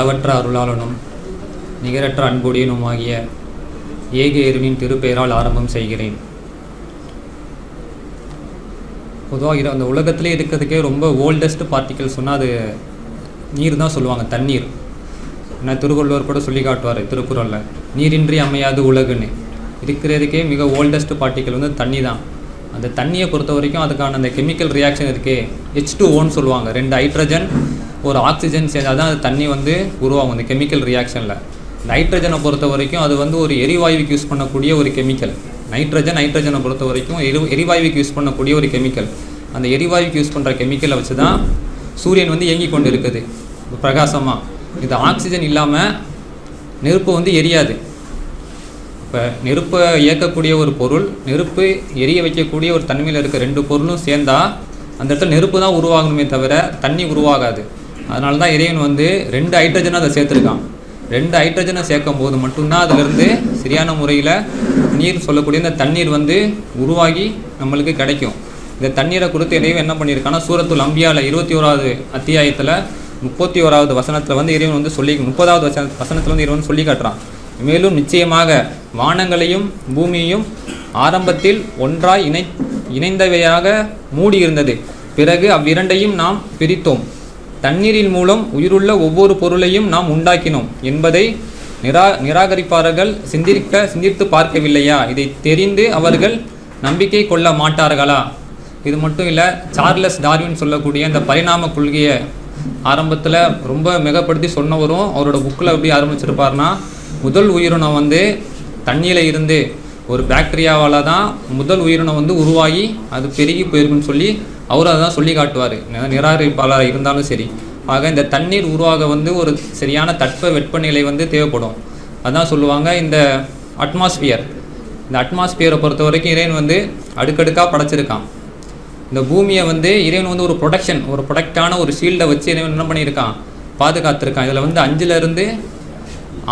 அளவற்ற அருளாளனும் நிகரற்ற அன்புடையனும் ஆகிய ஏக இறைவனின் திருப்பெயரால் ஆரம்பம் செய்கிறேன். பொதுவாக அந்த உலகத்திலே இருக்கிறதுக்கே ரொம்ப ஓல்டஸ்ட் பார்ட்டிக்கல் சொன்னால் அது நீர் தான் சொல்லுவாங்க தண்ணீர். ஏன்னா திருவள்ளுவர் கூட சொல்லி காட்டுவார் திருக்குறளில் நீரின்றி அமையாது உலகுன்னு. இருக்கிறதுக்கே மிக ஓல்டஸ்ட் பார்ட்டிக்கல் வந்து தண்ணி தான். அந்த தண்ணியை பொறுத்த வரைக்கும் அதுக்கான அந்த கெமிக்கல் ரியாக்ஷன் இருக்கே ஹெச் டூ ஓன்னு சொல்லுவாங்க ரெண்டு ஹைட்ரஜன் ஒரு ஆக்சிஜன் சேர்ந்தால் தான் அது தண்ணி வந்து உருவாகும் அந்த கெமிக்கல் ரியாக்ஷனில் நைட்ரஜனை பொறுத்த வரைக்கும் அது வந்து ஒரு எரிவாயுவுக்கு யூஸ் பண்ணக்கூடிய ஒரு கெமிக்கல் நைட்ரஜன் நைட்ரஜனை பொறுத்த வரைக்கும் எரி எரிவாயுவுக்கு யூஸ் பண்ணக்கூடிய ஒரு கெமிக்கல் அந்த எரிவாயுக்கு யூஸ் பண்ணுற கெமிக்கலை வச்சு தான் சூரியன் வந்து இயங்கி கொண்டு இருக்குது பிரகாசமாக இது ஆக்சிஜன் இல்லாமல் நெருப்பு வந்து எரியாது. இப்போ நெருப்பை இயக்கக்கூடிய ஒரு பொருள் நெருப்பு எரிய வைக்கக்கூடிய ஒரு தன்மையில் இருக்க ரெண்டு பொருளும் சேர்ந்தால் அந்த இடத்துல நெருப்பு தான் உருவாகணுமே தவிர தண்ணி உருவாகாது. அதனால தான் இறைவன் வந்து ரெண்டு ஹைட்ரஜனை அதை சேர்த்துருக்கான். ரெண்டு ஹைட்ரஜனை சேர்க்கும் போது மட்டும்தான் அதிலிருந்து சரியான முறையில் நீர் சொல்லக்கூடிய இந்த தண்ணீர் வந்து உருவாகி நம்மளுக்கு கிடைக்கும். இந்த தண்ணீரை கொடுத்து இறைவன் என்ன பண்ணியிருக்கான்னா சூரத்துல் அம்பியாவில் இருபத்தி ஓராவது அத்தியாயத்தில் முப்பத்தி ஓராவது வசனத்தில் வந்து இறைவன் வந்து சொல்லி முப்பதாவது வசன வசனத்தில் வந்து இறைவன் சொல்லி காட்டுறான். மேலும் நிச்சயமாக வானங்களையும் பூமியையும் ஆரம்பத்தில் ஒன்றாய் இணை இணைந்தவையாக மூடியிருந்தது. பிறகு அவ்விரண்டையும் நாம் பிரித்தோம். தண்ணீரின் மூலம் உயிருள்ள ஒவ்வொரு பொருளையும் நாம் உண்டாக்கினோம் என்பதை நிரா நிராகரிப்பார்கள் சிந்திக்க சிந்தித்து பார்க்கவில்லையா? இதை தெரிந்து அவர்கள் நம்பிக்கை கொள்ள மாட்டார்களா? இது மட்டும் இல்லை சார்லஸ் டார்வின் சொல்லக்கூடிய இந்த பரிணாம கொள்கையை ஆரம்பத்தில் ரொம்ப மிகப்படுத்தி சொன்னவரும் அவரோட புக்கில் எப்படி ஆரம்பிச்சிருப்பார்னா முதல் உயிரினம் வந்து தண்ணியில் இருந்து ஒரு பாக்டீரியாவால் தான் முதல் உயிரினம் வந்து உருவாகி அது பெருகி போயிருக்குன்னு சொல்லி அவர் அதை தான் சொல்லி காட்டுவார். நிராகரிப்பாளராக இருந்தாலும் சரி. ஆக இந்த தண்ணீர் உருவாக வந்து ஒரு சரியான தட்ப வெப்பநிலை வந்து தேவைப்படும். அதான் சொல்லுவாங்க இந்த அட்மாஸ்பியர் இந்த அட்மாஸ்பியரை பொறுத்த வரைக்கும் இறைவன் வந்து அடுக்கடுக்காக படைச்சிருக்கான். இந்த பூமியை வந்து இறைவன் வந்து ஒரு ப்ரொடக்ஷன் ஒரு ப்ரொடக்டான ஒரு ஷீல்டை வச்சு இறைவன் என்ன பண்ணியிருக்கான்? பாதுகாத்திருக்கான். இதில் வந்து அஞ்சுலேருந்து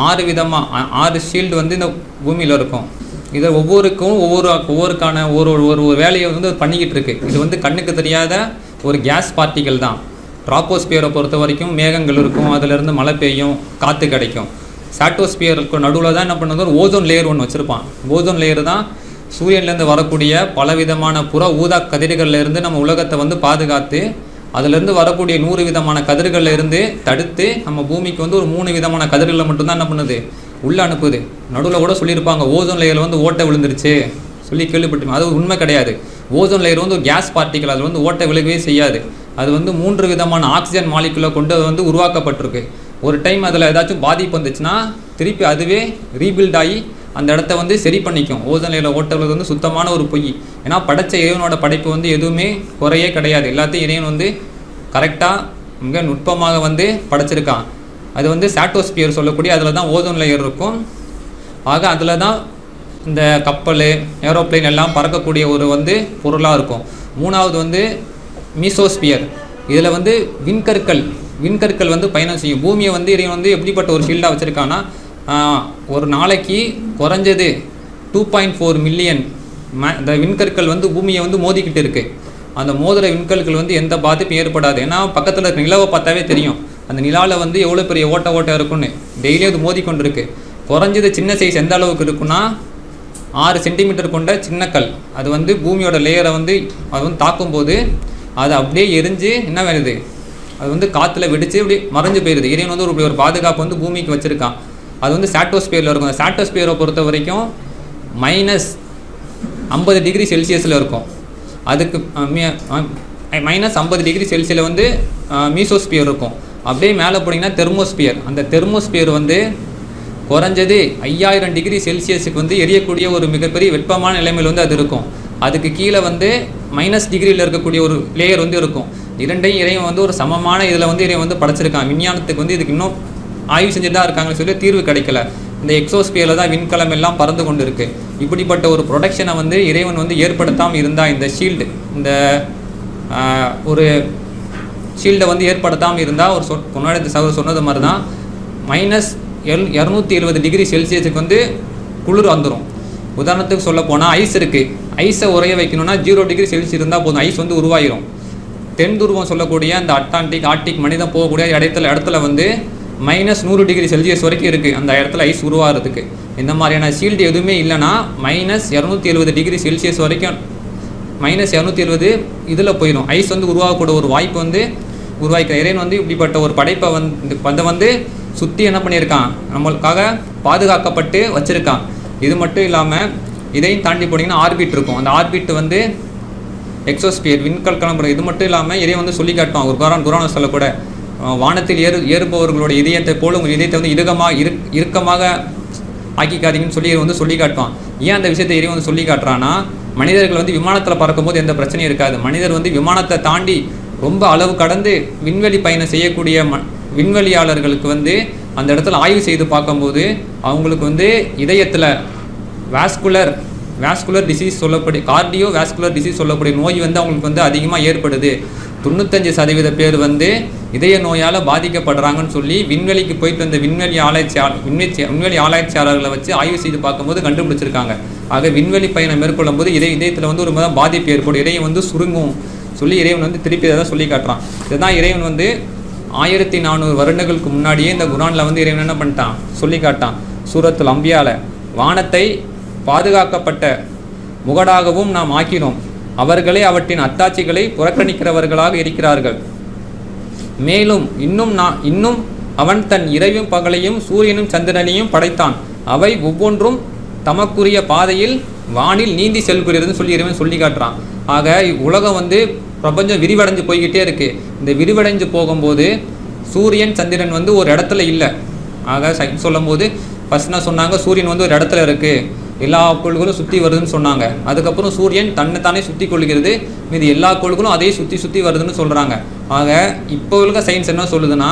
ஆறு விதமாக ஆறு ஷீல்டு வந்து இந்த பூமியில் இருக்கும். இதை ஒவ்வொருக்கும் ஒவ்வொரு ஒவ்வொருக்கான ஒரு ஒரு ஒரு வேலையை வந்து பண்ணிக்கிட்டு இருக்கு. இது வந்து கண்ணுக்கு தெரியாத ஒரு கேஸ் பார்ட்டிகள் தான். ட்ராப்போஸ்பியரை பொறுத்த வரைக்கும் மேகங்கள் இருக்கும் அதிலிருந்து மழை பெய்யும் காற்று கிடைக்கும். சாட்டோஸ்பியருக்கு நடுவில் தான் என்ன பண்ணுறது ஒரு ஓசோன் லேயர் ஒன்று வச்சுருப்பான். ஓசோன் லேயர் தான் சூரியன்லேருந்து வரக்கூடிய பலவிதமான புற ஊதா கதிர்கள்ல இருந்து நம்ம உலகத்தை வந்து பாதுகாத்து அதுலேருந்து வரக்கூடிய நூறு விதமான கதிர்களில் இருந்து தடுத்து நம்ம பூமிக்கு வந்து ஒரு மூணு விதமான கதிர்களை மட்டும்தான் என்ன பண்ணுது? உள்ளே அனுப்புது. நடுவில் கூட சொல்லியிருப்பாங்க ஓசோன் லேயரில் வந்து ஓட்டை விழுந்துருச்சு சொல்லி கேள்விப்பட்டு அது உண்மை கிடையாது. ஓசோன் லேயர் வந்து கேஸ் பார்ட்டிக்கல் அது வந்து ஓட்டை விழுகவே செய்யாது. அது வந்து மூன்று விதமான ஆக்சிஜன் மாலிகுலை கொண்டு அது வந்து உருவாக்கப்பட்டிருக்கு. ஒரு டைம் அதில் ஏதாச்சும் பாதிப்பு வந்துச்சுன்னா திருப்பி அதுவே ரீபில்ட் ஆகி அந்த இடத்த வந்து சரி பண்ணிக்கும். ஓசோன் லேயரில் ஓட்டல் வந்து சுத்தமான ஒரு பொய். ஏன்னா படைச்ச இறைவனோட படைப்பு வந்து எதுவுமே குறையே கிடையாது. எல்லாத்தையும் இறைவன் வந்து கரெக்டாக மிக நுட்பமாக வந்து படைச்சிருக்கான். அது வந்து சாட்டோஸ்பியர் சொல்லக்கூடிய அதில் தான் ஓசோன் லேயர் இருக்கும். ஆக அதில் தான் இந்த கப்பல் ஏரோப்ளேன் எல்லாம் பறக்கக்கூடிய ஒரு வந்து பொருளாக இருக்கும். மூணாவது வந்து மீசோஸ்பியர் இதில் வந்து விண்கற்கள் விண்கற்கள் வந்து பயணம் செய்யும். பூமியை வந்து இறைவன் வந்து எப்படிப்பட்ட ஒரு ஃபீல்டாக வச்சுருக்கான்னா ஒரு நாளைக்கு குறைஞ்சது டூ பாயிண்ட் ஃபோர் மில்லியன் இந்த விண்கற்கள் வந்து பூமியை வந்து மோதிக்கிட்டு இருக்குது அந்த மோதிர விண்கற்கள் வந்து எந்த பாதிப்பும் ஏற்படாது. ஏன்னா பக்கத்தில் இருக்க நிலவை பார்த்தாவே தெரியும். அந்த நிலாவில் வந்து எவ்வளோ பெரிய ஓட்ட ஓட்டம் இருக்குன்னு டெய்லியும் அது மோதி கொண்டு குறைஞ்சது சின்ன சைஸ் எந்த அளவுக்கு இருக்குன்னா ஆறு சென்டிமீட்டர் கொண்ட சின்ன கல். அது வந்து பூமியோட லேயரை வந்து அது வந்து தாக்கும்போது அது அப்படியே எரிஞ்சு என்ன வேணுது அது வந்து காற்றுல வெடித்து இப்படி மறைஞ்சு போயிடுது இறைவன் வந்து ஒரு ஒரு பாதுகாப்பு வந்து பூமிக்கு வச்சுருக்கான். அது வந்து சாட்டோஸ்பியரில் இருக்கும். அந்த சாட்டோஸ்பியரை பொறுத்த வரைக்கும் மைனஸ் ஐம்பது டிகிரி செல்சியஸில் இருக்கும். அதுக்கு மைனஸ் ஐம்பது டிகிரி செல்சியில் வந்து மீசோஸ்பியர் இருக்கும். அப்படியே மேலே போனீங்கன்னா தெர்மோஸ்பியர் அந்த தெர்மோஸ்பியர் வந்து குறைஞ்சது ஐயாயிரம் டிகிரி செல்சியஸுக்கு வந்து எரியக்கூடிய ஒரு மிகப்பெரிய வெப்பமான நிலைமையில் வந்து அது இருக்கும். அதுக்கு கீழே வந்து மைனஸ் டிகிரியில் இருக்கக்கூடிய ஒரு லேயர் வந்து இருக்கும். இரண்டையும் இறைவன் வந்து ஒரு சமமான இதில் வந்து இறைவன் வந்து படைச்சிருக்கான். விஞ்ஞானத்துக்கு வந்து இதுக்கு இன்னும் ஆய்வு செஞ்சுட்டு தான் இருக்காங்கன்னு சொல்லி தீர்வு கிடைக்கல. இந்த எக்ஸோஸ்பியரில் தான் விண்கலம் எல்லாம் பறந்து கொண்டு இருக்கு இப்படிப்பட்ட ஒரு ப்ரொடக்ஷனை வந்து இறைவன் வந்து ஏற்படுத்தாமல் இருந்தால் இந்த ஷீல்டு இந்த ஒரு ஷீல்டை வந்து ஏற்படுத்தாமல் இருந்தால் ஒரு சொ முன்னாடி சகோதரர் சொன்னது மாதிரி தான் மைனஸ் எல் இரநூத்தி இருபது டிகிரி செல்சியஸுக்கு வந்து குளிர் வந்துடும் உதாரணத்துக்கு சொல்ல போனால் ஐஸ் இருக்குது ஐஸை உரைய வைக்கணும்னா ஜீரோ டிகிரி செல்சியஸ் இருந்தால் போதும். ஐஸ் வந்து உருவாயிரும். தென் துருவம் சொல்லக்கூடிய அந்த அட்லாண்டிக் ஆர்டிக் மனிதன் போகக்கூடிய இடத்துல இடத்துல வந்து மைனஸ் நூறு டிகிரி செல்சியஸ் வரைக்கும் இருக்குது அந்த இடத்துல ஐஸ் உருவாகிறதுக்கு. இந்த மாதிரியான ஷீல்டு எதுவுமே இல்லைன்னா மைனஸ் இரநூத்தி எழுபது டிகிரி செல்சியஸ் வரைக்கும் மைனஸ் இரநூத்தி எழுபது இதில் போயிடும் ஐஸ் வந்து உருவாகக்கூட ஒரு வாய்ப்பு வந்து உருவாக்கிற இறைவன் வந்து இப்படிப்பட்ட ஒரு படைப்பை வந்து அதை வந்து சுற்றி என்ன பண்ணியிருக்கான்? நம்மளுக்காக பாதுகாக்கப்பட்டு வச்சுருக்கான். இது மட்டும் இல்லாமல் இதையும் தாண்டி போனீங்கன்னா ஆர்பிட் இருக்கும். அந்த ஆர்பிட் வந்து எக்ஸோஸ்பியர் விண்கல் கிளம்புற இது மட்டும் இல்லாமல் இதையும் வந்து சொல்லி காட்டுவான். ஒரு குரான் குரான சொல்லக்கூட வானத்தில் ஏறு ஏறுபவர்களுடைய இதயத்தை போல உங்கள் இதயத்தை வந்து இறுகமாக இரு இறுக்கமாக ஆக்கிக்காதீங்கன்னு சொல்லி வந்து சொல்லி காட்டுவான். ஏன் அந்த விஷயத்தை இறைவன் வந்து சொல்லி காட்டுறான்னா மனிதர்கள் வந்து விமானத்தில் பறக்கும்போது எந்த பிரச்சனையும் இருக்காது. மனிதர் வந்து விமானத்தை தாண்டி ரொம்ப அளவு கடந்து விண்வெளி பயணம் செய்யக்கூடிய ம விண்வெளியாளர்களுக்கு வந்து அந்த இடத்துல ஆய்வு செய்து பார்க்கும்போது அவங்களுக்கு வந்து இதயத்தில் வாஸ்குலர் வேஸ்குலர் டிசீஸ் சொல்லப்படி கார்டியோ வேஸ்குலர் டிசீஸ் சொல்லக்கூடிய நோய் வந்து அவங்களுக்கு வந்து அதிகமாக ஏற்படுது. தொண்ணூத்தஞ்சு சதவீத பேர் வந்து இதய நோயால் பாதிக்கப்படுறாங்கன்னு சொல்லி விண்வெளிக்கு போயிட்டு வந்த விண்வெளி ஆராய்ச்சியாளர் விண்வெளி விண்வெளி ஆராய்ச்சியாளர்களை வச்சு ஆய்வு செய்து பார்க்கும்போது கண்டுபிடிச்சிருக்காங்க. ஆக விண்வெளி பயணம் மேற்கொள்ளும் போது இதய இதயத்தில் வந்து ஒரு மாதிரி பாதிப்பு ஏற்படும். இதயம் வந்து சுருங்கும் சொல்லி இறைவன் வந்து திருப்பி அதை தான் சொல்லி காட்டுறான். இதுதான் இறைவன் வந்து ஆயிரத்தி நானூறு வருடங்களுக்கு முன்னாடியே இந்த குரானில் வந்து இறைவன் என்ன பண்ணிட்டான்? சொல்லி காட்டான். சூரத்தில் அம்பியால. வானத்தை பாதுகாக்கப்பட்ட முகடாகவும் நாம் ஆக்கினோம். அவர்களே அவற்றின் அத்தாட்சிகளை புறக்கணிக்கிறவர்களாக இருக்கிறார்கள். மேலும் இன்னும் நான் இன்னும் அவன் தன் இரவும் பகலையும் சூரியனும் சந்திரனையும் படைத்தான். அவை ஒவ்வொன்றும் தமக்குரிய பாதையில் வானில் நீந்தி செல்கிறதுன்னு சொல்லி இறைவன் சொல்லி காட்டுறான். ஆக உலகம் வந்து பிரபஞ்சம் விரிவடைஞ்சு போய்கிட்டே இருக்கு. இந்த விரிவடைஞ்சு போகும்போது சூரியன் சந்திரன் வந்து ஒரு இடத்துல இல்லை. ஆக சயின்ஸ் சொல்லும்போது ஃபர்ஸ்ட் என்ன சொன்னாங்க? சூரியன் வந்து ஒரு இடத்துல இருக்குது எல்லா கோள்களும் சுற்றி வருதுன்னு சொன்னாங்க. அதுக்கப்புறம் சூரியன் தன்னைத்தானே சுற்றி கொள்கிறது. மீது எல்லா கோள்களும் அதே சுற்றி சுற்றி வருதுன்னு சொல்கிறாங்க ஆக இப்போ உள்ள சயின்ஸ் என்ன சொல்லுதுன்னா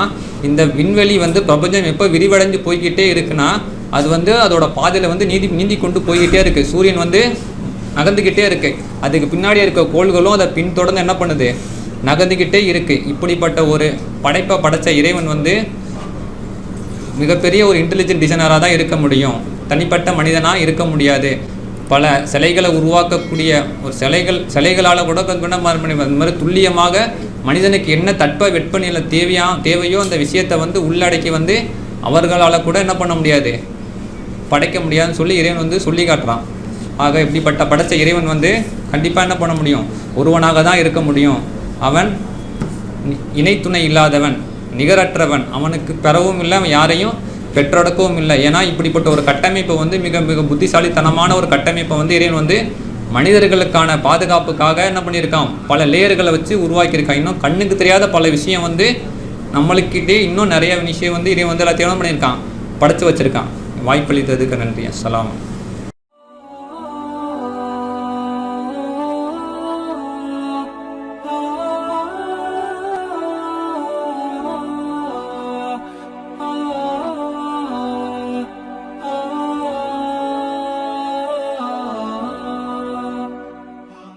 இந்த விண்வெளி வந்து பிரபஞ்சம் எப்போ விரிவடைஞ்சு போய்கிட்டே இருக்குன்னா அது வந்து அதோட பாதையில் வந்து நீதி நீந்தி கொண்டு போய்கிட்டே இருக்குது சூரியன் வந்து நகர்ந்துக்கிட்டே இருக்குது அதுக்கு பின்னாடி இருக்க கோள்களும் அதை பின்தொடர்ந்து என்ன பண்ணுது? நகர்ந்துக்கிட்டே இருக்கு. இப்படிப்பட்ட ஒரு படைப்பை படைச்ச இறைவன் வந்து மிகப்பெரிய ஒரு இன்டெலிஜென்ட் டிசைனராக தான் இருக்க முடியும். தனிப்பட்ட மனிதனாக இருக்க முடியாது. பல சிலைகளை உருவாக்கக்கூடிய ஒரு சிலைகள் சிலைகளால் கூட கூட அந்த மாதிரி துல்லியமாக மனிதனுக்கு என்ன தட்ப வெப்பநிலை தேவையா தேவையோ அந்த விஷயத்தை வந்து உள்ளடக்கி வந்து அவர்களால் கூட என்ன பண்ண முடியாது? படைக்க முடியாதுன்னு சொல்லி இறைவன் வந்து சொல்லி காட்டுறான். ஆக இப்படிப்பட்ட படைச்ச இறைவன் வந்து கண்டிப்பாக என்ன பண்ண முடியும்? ஒருவனாக தான் இருக்க முடியும். அவன் இணைத்துணை இல்லாதவன் நிகரற்றவன் அவனுக்கு பெறவும் இல்லை அவன் யாரையும் பெற்றெடுக்கவும் இல்லை. ஏன்னா இப்படிப்பட்ட ஒரு கட்டமைப்பை வந்து மிக மிக புத்திசாலித்தனமான ஒரு கட்டமைப்பை வந்து இறைவன் வந்து மனிதர்களுக்கான பாதுகாப்புக்காக என்ன பண்ணியிருக்கான்? பல லேயர்களை வச்சு உருவாக்கியிருக்கான். இன்னும் கண்ணுக்கு தெரியாத பல விஷயம் வந்து நம்மளுக்கிட்டே இன்னும் நிறைய விஷயம் வந்து இறைவன் வந்து எல்லாத்தையும் பண்ணியிருக்கான்? படைத்து வச்சிருக்கான். வாய்ப்பளித்ததுக்கு நன்றி. அஸ்ஸலாம்